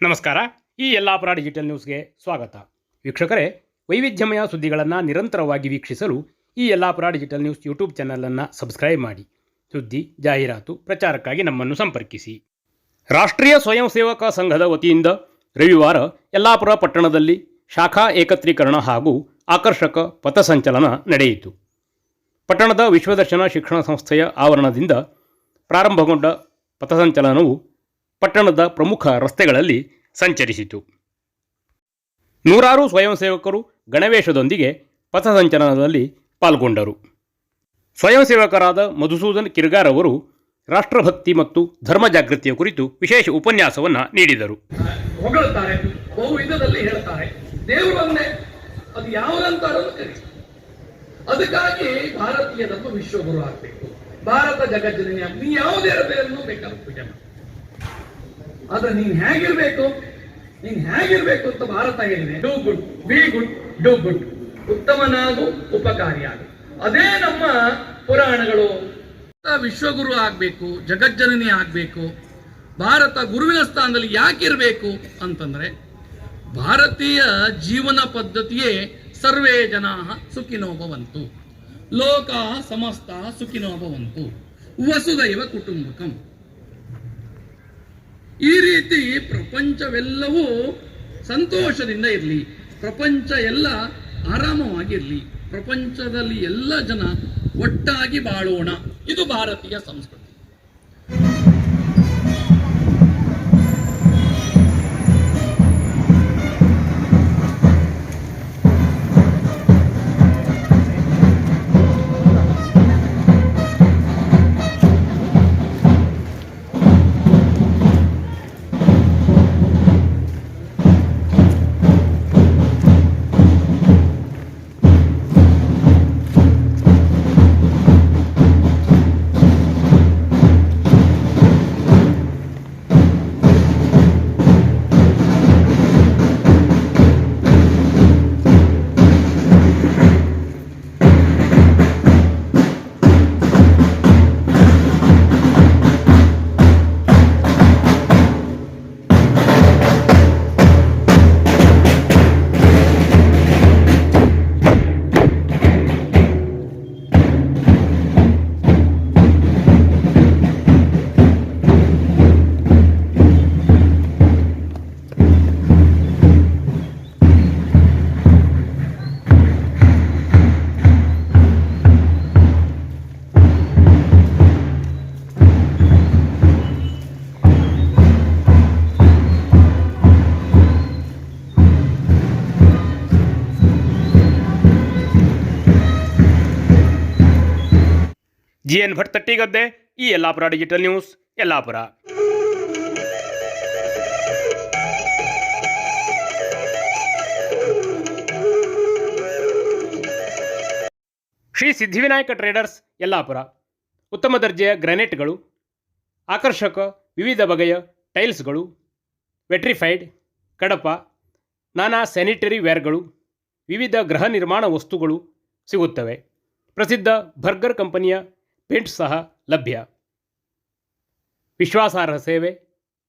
ನಮಸ್ಕಾರ. ಈ ಯಲ್ಲಾಪುರ ಡಿಜಿಟಲ್ ನ್ಯೂಸ್ಗೆ ಸ್ವಾಗತ. ವೀಕ್ಷಕರೇ, ವೈವಿಧ್ಯಮಯ ಸುದ್ದಿಗಳನ್ನು ನಿರಂತರವಾಗಿ ವೀಕ್ಷಿಸಲು ಈ ಯಲ್ಲಾಪುರ ಡಿಜಿಟಲ್ ನ್ಯೂಸ್ ಯೂಟ್ಯೂಬ್ ಚಾನಲನ್ನು ಸಬ್ಸ್ಕ್ರೈಬ್ ಮಾಡಿ. ಸುದ್ದಿ, ಜಾಹೀರಾತು, ಪ್ರಚಾರಕ್ಕಾಗಿ ನಮ್ಮನ್ನು ಸಂಪರ್ಕಿಸಿ. ರಾಷ್ಟ್ರೀಯ ಸ್ವಯಂ ಸೇವಕ ಸಂಘದ ವತಿಯಿಂದ ರವಿವಾರ ಯಲ್ಲಾಪುರ ಪಟ್ಟಣದಲ್ಲಿ ಶಾಖಾ ಏಕತ್ರೀಕರಣ ಹಾಗೂ ಆಕರ್ಷಕ ಪಥಸಂಚಲನ ನಡೆಯಿತು. ಪಟ್ಟಣದ ವಿಶ್ವದರ್ಶನ ಶಿಕ್ಷಣ ಸಂಸ್ಥೆಯ ಆವರಣದಿಂದ ಪ್ರಾರಂಭಗೊಂಡ ಪಥಸಂಚಲನವು ಪಟ್ಟಣದ ಪ್ರಮುಖ ರಸ್ತೆಗಳಲ್ಲಿ ಸಂಚರಿಸಿತು. ನೂರಾರು ಸ್ವಯಂ ಸೇವಕರು ಗಣವೇಶದೊಂದಿಗೆ ಪಥಸಂಚಲನದಲ್ಲಿ ಪಾಲ್ಗೊಂಡರು. ಸ್ವಯಂ ಸೇವಕರಾದ ಮಧುಸೂದನ್ ಕಿರ್ಗಾರ್ ಅವರು ರಾಷ್ಟ್ರಭಕ್ತಿ ಮತ್ತು ಧರ್ಮ ಜಾಗೃತಿಯ ಕುರಿತು ವಿಶೇಷ ಉಪನ್ಯಾಸವನ್ನು ನೀಡಿದರು. ಹೊಗಳುತ್ತಾರೆ ಬಹು ವಿಧದಲ್ಲಿ ಹೇಳ್ತಾರೆ ದೇವರು ಒಂದೇ ಅದು ಯಾವುದಂತಾರನ್ನು ಕರಿ ಅದಕ್ಕಾಗಿ ಭಾರತೀಯ ವಿಶ್ವಗುರು ಆಗಬೇಕು. ಭಾರತ ಜಗಜ್ಜನನಿ ಆಗ್- ನೀ ಯಾವುದೇ ಬೇರನ್ನು ಬೇಕಾದ ಪೂಜೆ ಮಾಡು ಆದ್ರೆ ನೀನ್ ಹೇಗಿರ್ಬೇಕು? ನೀನ್ ಹೇಗಿರ್ಬೇಕು ಅಂತ ಭಾರತ ಹೇಳಿದೆ. Do good be good do good ಉತ್ತಮನಾಗು, ಉಪಕಾರಿಯಾಗು. ಅದೇ ನಮ್ಮ ಪುರಾಣಗಳು. ವಿಶ್ವಗುರು ಆಗ್ಬೇಕು, ಜಗಜ್ಜನನಿ ಆಗ್ಬೇಕು. ಭಾರತ ಗುರುವಿನ ಸ್ಥಾನದಲ್ಲಿ ಯಾಕಿರ್ಬೇಕು ಅಂತಂದ್ರೆ, ಭಾರತೀಯ ಜೀವನ ಪದ್ಧತಿಯೇ ಸರ್ವೇ ಜನಾ ಸುಖಿನೋ ಭವಂತು ಲೋಕ ಸಮಸ್ತ ಸುಖಿನೋ ಭವಂತು ವಸುದೈವ ಕುಟುಂಬಕಂ. ಈ ರೀತಿ ಪ್ರಪಂಚವೆಲ್ಲವೂ ಸಂತೋಷದಿಂದ ಇರಲಿ. ಪ್ರಪಂಚ ಎಲ್ಲ ಆರಾಮವಾಗಿರಲಿ. ಪ್ರಪಂಚದಲ್ಲಿ ಎಲ್ಲ ಜನ ಒಟ್ಟಾಗಿ ಬಾಳೋಣ. ಇದು ಭಾರತೀಯ ಸಂಸ್ಕೃತಿ. ಜಿ ಎನ್ ಭಟ್ ತಟ್ಟಿಗದ್ದೆ ಈ Yellapur digital news Yellapur. Shri Siddhivinayaka traders Yellapur. ಉತ್ತಮ ದರ್ಜೆಯ ಗ್ರಾನೈಟ್ಗಳು, ಆಕರ್ಷಕ ವಿವಿಧ ಬಗೆಯ ಟೈಲ್ಸ್ಗಳು, ವೆಟ್ರಿಫೈಡ್, ಕಡಪ, ನಾನಾ ಸ್ಯಾನಿಟರಿ ವೇರ್ಗಳು, ವಿವಿಧ ಗೃಹ ನಿರ್ಮಾಣ ವಸ್ತುಗಳು ಸಿಗುತ್ತವೆ. ಪ್ರಸಿದ್ಧ ಬರ್ಗರ್ ಕಂಪನಿಯ ಪೇಂಟ್ ಸಹ ಲಭ್ಯ. ವಿಶ್ವಾಸಾರ್ಹ ಸೇವೆ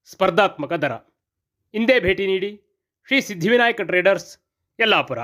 ಸ್ಪರ್ಧಾತ್ಮಕ ದರ. ಇಂದೇ ಭೇಟಿ ನೀಡಿ ಶ್ರೀ ಸಿದ್ಧಿವಿನಾಯಕ ಟ್ರೇಡರ್ಸ್ ಯಲ್ಲಾಪುರ.